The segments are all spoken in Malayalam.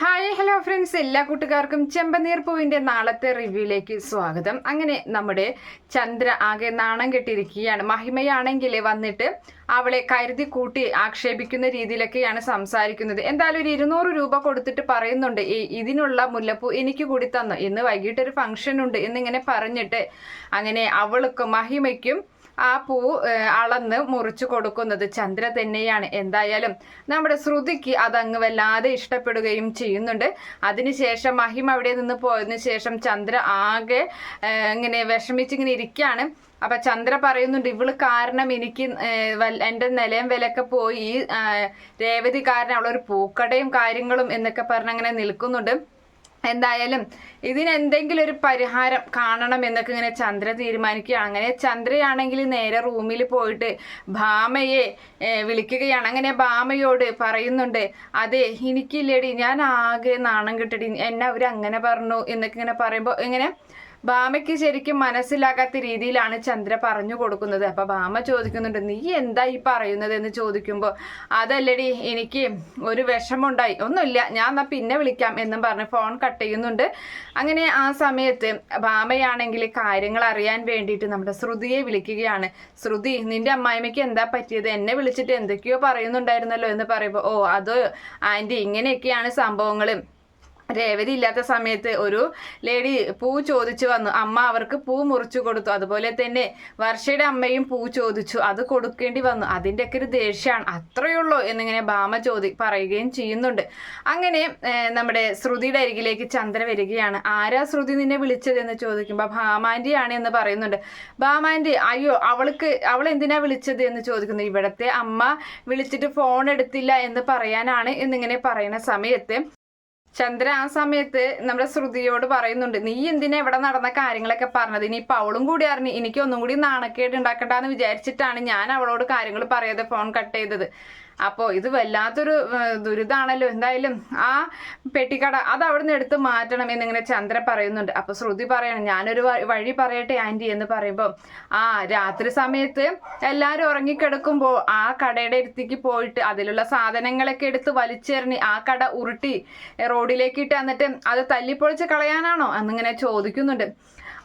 ഹായ് ഹലോ ഫ്രണ്ട്സ് എല്ലാ കൂട്ടുകാർക്കും ചെമ്പനീർ പൂവിന്റെ നാളത്തെ റിവ്യൂയിലേക്ക് സ്വാഗതം. അങ്ങനെ നമ്മുടെ ചന്ദ്ര ആകെ നാണം കെട്ടിയിരിക്കുകയാണ്. മഹിമയാണെങ്കിൽ വന്നിട്ട് അവളെ കരുതി കൂട്ടി ആക്ഷേപിക്കുന്ന രീതിയിലൊക്കെയാണ് സംസാരിക്കുന്നത്. എന്തായാലും ഒരു ഇരുന്നൂറ് രൂപ കൊടുത്തിട്ട് പറയുന്നുണ്ട് ഈ ഇതിനുള്ള മുല്ലപ്പൂ എനിക്ക് കൂടി തന്നു. ഇന്ന് വൈകിട്ട് ഒരു ഫംഗ്ഷൻ ഉണ്ട് എന്നിങ്ങനെ പറഞ്ഞിട്ട് അങ്ങനെ അവൾക്കും മഹിമയ്ക്കും ആ പൂ അളന്ന് മുറിച്ചു കൊടുക്കുന്നത് ചന്ദ്ര തന്നെയാണ്. എന്തായാലും നമ്മുടെ ശ്രുതിക്ക് അതങ്ങ് വല്ലാതെ ഇഷ്ടപ്പെടുകയും ചെയ്യുന്നുണ്ട്. അതിനുശേഷം മഹിം അവിടെ നിന്ന് പോയതിനു ശേഷം ചന്ദ്ര ആകെ ഇങ്ങനെ വിഷമിച്ചിങ്ങനെ ഇരിക്കുകയാണ് അപ്പൊ ചന്ദ്ര പറയുന്നുണ്ട് ഇവൾ കാരണം എനിക്ക് എന്റെ നിലയും വിലയൊക്കെ പോയി. രേവതി കാരണം അവളൊരു പൂക്കടയും കാര്യങ്ങളും എന്നൊക്കെ പറഞ്ഞ് അങ്ങനെ നിൽക്കുന്നുണ്ട്. എന്തായാലും ഇതിനെന്തെങ്കിലും ഒരു പരിഹാരം കാണണം എന്നൊക്കെ ഇങ്ങനെ ചന്ദ്ര തീരുമാനിക്കുക അങ്ങനെ ചന്ദ്രയാണെങ്കിൽ നേരെ റൂമിൽ പോയിട്ട് ഭാമയെ വിളിക്കുകയാണ്. അങ്ങനെ ഭാമയോട് പറയുന്നുണ്ട് അതെ എനിക്കില്ലേടി ഞാൻ ആകെ നാണം കിട്ടടി. എന്നെ അവർ അങ്ങനെ പറഞ്ഞു എന്നൊക്കെ ഇങ്ങനെ പറയുമ്പോൾ ഇങ്ങനെ ഭാമയ്ക്ക് ശരിക്കും മനസ്സിലാകാത്ത രീതിയിലാണ് ചന്ദ്ര പറഞ്ഞു കൊടുക്കുന്നത്. അപ്പൊ ഭാമ ചോദിക്കുന്നുണ്ട് നീ എന്താ ഈ പറയുന്നത്? എന്ന് ചോദിക്കുമ്പോൾ അതല്ലടി എനിക്ക് ഒരു വിഷമമുണ്ടായി. ഒന്നുമില്ല ഞാൻ എന്നാ പിന്നെ വിളിക്കാം എന്നും പറഞ്ഞ് ഫോൺ കട്ട് ചെയ്യുന്നുണ്ട്. അങ്ങനെ ആ സമയത്ത് ഭാമയാണെങ്കിൽ കാര്യങ്ങൾ അറിയാൻ വേണ്ടിയിട്ട് നമ്മുടെ ശ്രുതിയെ വിളിക്കുകയാണ്. ശ്രുതി നിന്റെ അമ്മായിമ്മയ്ക്ക് എന്താ പറ്റിയത്? എന്നെ വിളിച്ചിട്ട് എന്തൊക്കെയോ പറയുന്നുണ്ടായിരുന്നല്ലോ എന്ന് പറയുമ്പോൾ ഓ അത് ആന്റി ഇങ്ങനെയൊക്കെയാണ് സംഭവങ്ങൾ രേവതി ഇല്ലാത്ത സമയത്ത് ഒരു ലേഡി പൂ ചോദിച്ചു വന്നു. അമ്മ അവർക്ക് പൂ മുറിച്ചു കൊടുത്തു. അതുപോലെ തന്നെ വർഷയുടെ അമ്മയും പൂ ചോദിച്ചു. അത് കൊടുക്കേണ്ടി വന്നു. അതിന്റെയൊക്കെ ഒരു ദേഷ്യമാണ്. അത്രയുള്ളൂ എന്നിങ്ങനെ ഭാമ ചോദി പറയുകയും ചെയ്യുന്നുണ്ട്. അങ്ങനെ നമ്മുടെ ശ്രുതിയുടെ അരികിലേക്ക് ചന്ദ്ര വരികയാണ്. ആരാ ശ്രുതി നിന്നെ വിളിച്ചത്? എന്ന് ചോദിക്കുമ്പോൾ ഭാമാന്റെ ആണ് എന്ന് പറയുന്നുണ്ട്. ഭാമാന്റെ അയ്യോ അവൾക്ക് അവൾ എന്തിനാ വിളിച്ചത്? എന്ന് ചോദിക്കുന്നു. ഇവിടത്തെ അമ്മ വിളിച്ചിട്ട് ഫോൺ എടുത്തില്ല എന്ന് പറയാനാണ് എന്നിങ്ങനെ പറയുന്ന സമയത്ത് ചന്ദ്ര ആ സമയത്ത് നമ്മുടെ ശ്രുതിയോട് പറയുന്നുണ്ട് നീ എന്തിനാ ഇവിടെ നടന്ന കാര്യങ്ങളൊക്കെ പറഞ്ഞത്? ഇനിയിപ്പോൾ അവളും കൂടി അറിഞ്ഞു എനിക്ക് ഒന്നും കൂടി നാണക്കേട് ഉണ്ടാക്കണ്ടെന്ന് വിചാരിച്ചിട്ടാണ് ഞാൻ അവളോട് കാര്യങ്ങൾ പറയാതെ ഫോൺ കട്ട് ചെയ്തത്. അപ്പോൾ ഇത് വല്ലാത്തൊരു ദുരിതാണല്ലോ. എന്തായാലും ആ പെട്ടിക്കട അത് അവിടെ നിന്ന് എടുത്ത് മാറ്റണം എന്നിങ്ങനെ ചന്ദ്ര പറയുന്നുണ്ട്. അപ്പോൾ ശ്രുതി പറയണം ഞാനൊരു വഴി പറയട്ടെ ആന്റി എന്ന് പറയുമ്പോൾ ആ രാത്രി സമയത്ത് എല്ലാവരും ഉറങ്ങിക്കിടക്കുമ്പോൾ ആ കടയുടെ അടുത്തേക്ക് പോയിട്ട് അതിലുള്ള സാധനങ്ങളൊക്കെ എടുത്ത് വലിച്ചെറിഞ്ഞ് ആ കട ഉരുട്ടി റോഡിലേക്ക് ഇട്ട് എന്നിട്ട് അത് തല്ലിപ്പൊളിച്ച് കളയാനാണോ? എന്നിങ്ങനെ ചോദിക്കുന്നുണ്ട്.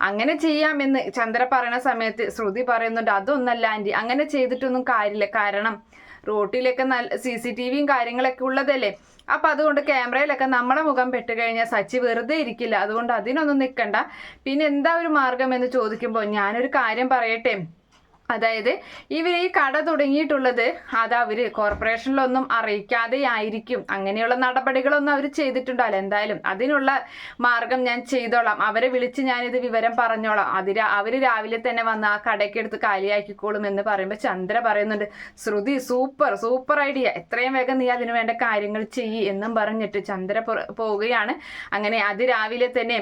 അങ്ങനെ ചെയ്യാമെന്ന് ചന്ദ്ര പറയുന്ന സമയത്ത് ശ്രുതി പറയുന്നുണ്ട് അതൊന്നല്ല ആന്റി അങ്ങനെ ചെയ്തിട്ടൊന്നും കാര്യമില്ല. കാരണം റോട്ടിലൊക്കെ നല്ല സി സി ടി വിയും കാര്യങ്ങളൊക്കെ ഉള്ളതല്ലേ? അപ്പം അതുകൊണ്ട് ക്യാമറയിലൊക്കെ നമ്മുടെ മുഖം പെട്ട് കഴിഞ്ഞാൽ സച്ചി വെറുതെ ഇരിക്കില്ല. അതുകൊണ്ട് അതിനൊന്നും നിൽക്കണ്ട പിന്നെ എന്താ ഒരു മാർഗം എന്ന് ചോദിക്കുമ്പോൾ ഞാനൊരു കാര്യം പറയട്ടെ? അതായത് ഇവർ ഈ കട തുടങ്ങിയിട്ടുള്ളത് അത് അവർ കോർപ്പറേഷനിലൊന്നും അറിയിക്കാതെ ആയിരിക്കും അങ്ങനെയുള്ള നടപടികളൊന്നും അവർ ചെയ്തിട്ടുണ്ടല്ലോ എന്തായാലും അതിനുള്ള മാർഗം ഞാൻ ചെയ്തോളാം. അവരെ വിളിച്ച് ഞാനിത് വിവരം പറഞ്ഞോളാം. അതിര അവർ രാവിലെ തന്നെ വന്ന് ആ കടയ്ക്ക് എടുത്ത് കാലിയാക്കിക്കോളും എന്ന് പറയുമ്പോൾ ചന്ദ്ര പറയുന്നുണ്ട് ശ്രുതി സൂപ്പർ സൂപ്പർ ഐഡിയ. എത്രയും വേഗം നീ അതിനു വേണ്ട കാര്യങ്ങൾ ചെയ്യ് എന്നും പറഞ്ഞിട്ട് ചന്ദ്ര പോവുകയാണ്. അങ്ങനെ അതിരാവിലെ തന്നെ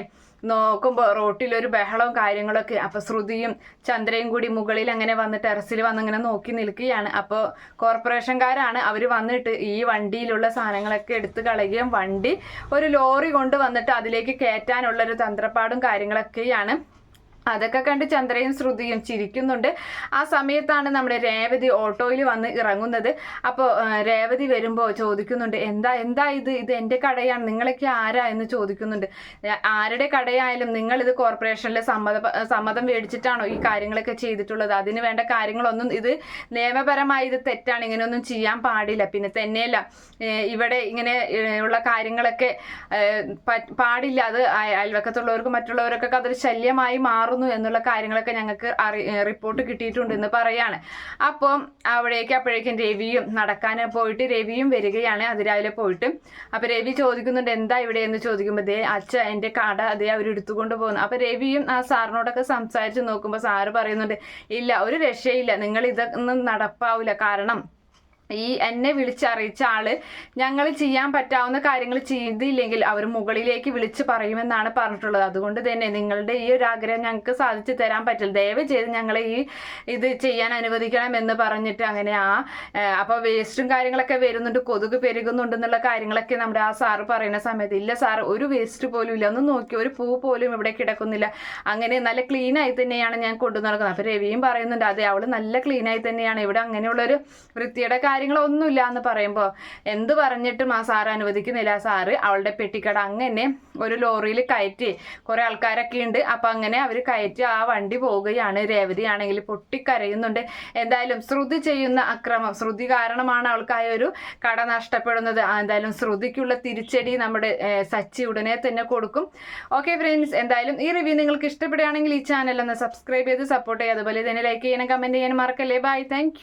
നോക്കുമ്പോൾ റോട്ടിലൊരു ബഹളവും കാര്യങ്ങളൊക്കെ. അപ്പോൾ ശ്രുതിയും ചന്ദ്രയും കൂടി മുകളിൽ അങ്ങനെ വന്ന് ടെറസിൽ വന്ന് ഇങ്ങനെ നോക്കി നിൽക്കുകയാണ്. അപ്പോൾ കോർപ്പറേഷൻകാരാണ് അവർ വന്നിട്ട് ഈ വണ്ടിയിലുള്ള സാധനങ്ങളൊക്കെ എടുത്ത് കളയുകയും വണ്ടി ഒരു ലോറി കൊണ്ട് വന്നിട്ട് അതിലേക്ക് കയറ്റാനുള്ളൊരു തന്ത്രപ്പാടും കാര്യങ്ങളൊക്കെയാണ്. അതൊക്കെ കണ്ട് ചന്ദ്രയും ശ്രുതിയും ചിരിക്കുന്നുണ്ട്. ആ സമയത്താണ് നമ്മുടെ രേവതി ഓട്ടോയിൽ വന്ന് ഇറങ്ങുന്നത്. അപ്പോൾ രേവതി വരുമ്പോൾ ചോദിക്കുന്നുണ്ട് എന്താ എന്താ ഇത്? ഇത് എന്റെ കടയാണ്. നിങ്ങളൊക്കെ ആരാ? എന്ന് ചോദിക്കുന്നുണ്ട്. ആരുടെ കടയായാലും നിങ്ങളിത് കോർപ്പറേഷനിലെ സമ്മത സമ്മതം മേടിച്ചിട്ടാണോ ഈ കാര്യങ്ങളൊക്കെ ചെയ്തിട്ടുള്ളത്? അതിന് വേണ്ട കാര്യങ്ങളൊന്നും ഇത് നിയമപരമായി ഇത് തെറ്റാണ്. ഇങ്ങനെയൊന്നും ചെയ്യാൻ പാടില്ല. പിന്നെ തന്നെയല്ല ഇവിടെ ഇങ്ങനെ ഉള്ള കാര്യങ്ങളൊക്കെ പാടില്ല. അത് അയ- അയൽവക്കത്തുള്ളവർക്ക് മറ്റുള്ളവർക്കൊക്കെ അതൊരു ശല്യമായി മാറുന്നു എന്നുള്ള കാര്യങ്ങളൊക്കെ ഞങ്ങൾക്ക് റിപ്പോർട്ട് കിട്ടിയിട്ടുണ്ട് എന്ന് പറയാണ്. അപ്പം അവിടേക്ക് അപ്പോഴേക്കും രവിയും നടക്കാൻ പോയിട്ട് രവിയും വരികയാണ്. അതിരാവിലെ പോയിട്ട്. അപ്പൊ രവി ചോദിക്കുന്നുണ്ട് എന്താ ഇവിടെ? എന്ന് ചോദിക്കുമ്പോൾ ദേ അച്ഛ എന്റെ കട അതേ അവർ എടുത്തുകൊണ്ട് പോകുന്നു. അപ്പൊ രവിയും ആ സാറിനോടൊക്കെ സംസാരിച്ച് നോക്കുമ്പോൾ സാറ് പറയുന്നുണ്ട് ഇല്ല ഒരു രക്ഷയില്ല. നിങ്ങൾ ഇതൊന്നും നടപ്പാവില്ല കാരണം ഈ എന്നെ വിളിച്ചറിയിച്ച ആൾ ഞങ്ങൾ ചെയ്യാൻ പറ്റാവുന്ന കാര്യങ്ങൾ ചെയ്തില്ലെങ്കിൽ അവർ മുകളിലേക്ക് വിളിച്ച് പറയുമെന്നാണ് പറഞ്ഞിട്ടുള്ളത്. അതുകൊണ്ട് തന്നെ നിങ്ങളുടെ ഈ ഒരു ആഗ്രഹം ഞങ്ങൾക്ക് സാധിച്ചു തരാൻ പറ്റില്ല. ദയവ് ചെയ്ത് ഞങ്ങളെ ഈ ഇത് ചെയ്യാൻ അനുവദിക്കണം എന്ന് പറഞ്ഞിട്ട് അങ്ങനെ ആ അപ്പോൾ അപ്പൊ വേസ്റ്റും കാര്യങ്ങളൊക്കെ വരുന്നുണ്ട് കൊതുക് പെരുകുന്നുണ്ട് എന്നുള്ള കാര്യങ്ങളൊക്കെ നമ്മുടെ ആ സാറ് പറയുന്ന സമയത്ത് ഇല്ല സാറ് ഒരു വേസ്റ്റ് പോലും ഇല്ല ഒന്ന് നോക്കി ഒരു പൂ പോലും ഇവിടെ കിടക്കുന്നില്ല. അങ്ങനെ നല്ല ക്ലീൻ ആയി തന്നെയാണ് ഞാൻ കൊണ്ടു നടക്കുന്നത് അപ്പൊ രവിയും പറയുന്നുണ്ട് അതെ അവൾ നല്ല ക്ലീൻ ആയി തന്നെയാണ്. ഇവിടെ അങ്ങനെയുള്ളൊരു വൃത്തിയുടെ കാര്യം കാര്യങ്ങളോ ഒന്നുമില്ല എന്ന് പറയുമ്പോൾ എന്ത് പറഞ്ഞിട്ടും ആ സാറ് അനുവദിക്കുന്നില്ല. സാറ് അവളുടെ പെട്ടിക്കട അങ്ങനെ ഒരു ലോറിയിൽ കയറ്റി കുറെ ആൾക്കാരൊക്കെ ഉണ്ട് അപ്പൊ അങ്ങനെ അവർ കയറ്റി ആ വണ്ടി പോവുകയാണ്. രേവതിയാണെങ്കിൽ പൊട്ടിക്കരയുന്നുണ്ട്. എന്തായാലും ശ്രുതി ചെയ്യുന്ന അക്രമം ശ്രുതി കാരണമാണ് അവൾക്കായ ഒരു കട നഷ്ടപ്പെടുന്നത്. എന്തായാലും ശ്രുതിക്കുള്ള തിരിച്ചടി നമ്മുടെ സച്ചി ഉടനെ തന്നെ കൊടുക്കും. ഓക്കെ ഫ്രണ്ട്സ് എന്തായാലും ഈ റിവ്യൂ നിങ്ങൾക്ക് ഇഷ്ടപ്പെടുകയാണെങ്കിൽ ഈ ചാനൽ ഒന്ന് സബ്സ്ക്രൈബ് ചെയ്ത് സപ്പോർട്ട് ചെയ്യുക. അതുപോലെ തന്നെ ലൈക്ക് ചെയ്യാനും കമന്റ് ചെയ്യാനും മറക്കല്ലേ. Bye thank